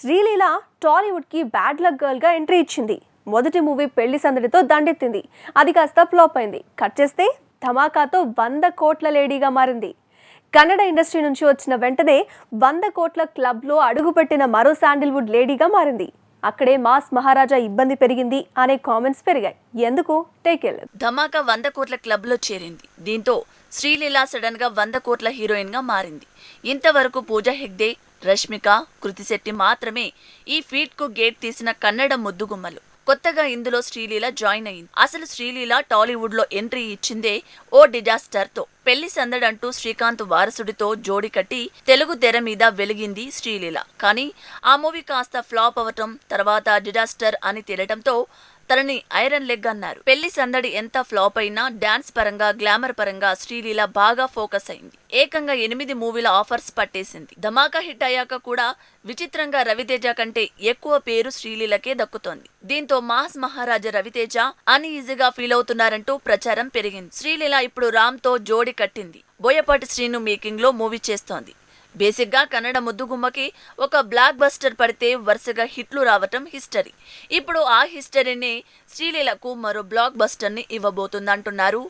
శ్రీలీల టాలీవుడ్కి bad luck గర్ల్గా entry ఇచ్చింది. మొదటి మూవీ పెళ్ళి సందడితో దండెత్తింది. అది కాస్త ఫ్లాప్ అయింది. కట్ చేస్తే ధమాకాతో వంద కోట్ల లేడీగా మారింది. కన్నడ ఇండస్ట్రీ నుంచి వచ్చిన వెంటనే వంద కోట్ల క్లబ్లో అడుగుపెట్టిన మరో శాండిల్వుడ్ లేడీగా మారింది. అక్కడే మాస్ మహారాజా ఇబ్బంది పెరిగింది అనే కామెంట్స్ పెరిగాయి. ఎందుకు? టేక్ ధమాకా వంద కోట్ల క్లబ్లో చేరింది. దీంతో శ్రీలీల సడన్గా వంద కోట్ల హీరోయిన్గా మారింది. ఇంతవరకు పూజా హెగ్డే రష్మిక కృతిశెట్టి మాత్రమే ఈ ఫీట్కు గేట్ తీసిన కన్నడ ముద్దుగుమ్మలు. కొత్తగా ఇందులో శ్రీలీల జాయిన్ అయింది. అసలు శ్రీలీల టాలీవుడ్లో ఎంట్రీ ఇచ్చిందే ఓ డిజాస్టర్తో పెళ్ళి సందడంటూ శ్రీకాంత్ వారసుడితో జోడి కట్టి తెలుగు తెర మీద వెలిగింది శ్రీలీల. కానీ ఆ మూవీ కాస్త ఫ్లాప్ అవటం తర్వాత డిజాస్టర్ అని తేలటంతో తనని ఐరన్ లెగ్ అన్నారు. పెళ్ళి సందడి ఎంత ఫ్లాప్ అయినా డాన్స్ పరంగా గ్లామర్ పరంగా శ్రీలీల బాగా ఫోకస్ అయింది. ఏకంగా ఎనిమిది మూవీల ఆఫర్స్ పట్టేసింది. ధమాకా హిట్ అయ్యాక కూడా విచిత్రంగా రవితేజ కంటే ఎక్కువ పేరు శ్రీలీలకే దక్కుతోంది. దీంతో మాస్ మహారాజా రవితేజ అన్ఈజీగా ఫీల్ అవుతున్నారంటూ ప్రచారం పెరిగింది. శ్రీలీల ఇప్పుడు రామ్తో జోడి కట్టింది. బోయపాటి శ్రీను మేకింగ్లో మూవీ చేస్తోంది. బేసిక్గా కన్నడ ముద్దుగుమ్మకి ఒక బ్లాక్ బస్టర్ పడితే వరుసగా హిట్లు రావటం హిస్టరీ. ఇప్పుడు ఆ హిస్టరీని శ్రీలీలకు మరో బ్లాక్ బస్టర్ని ఇవ్వబోతుందంటున్నారు.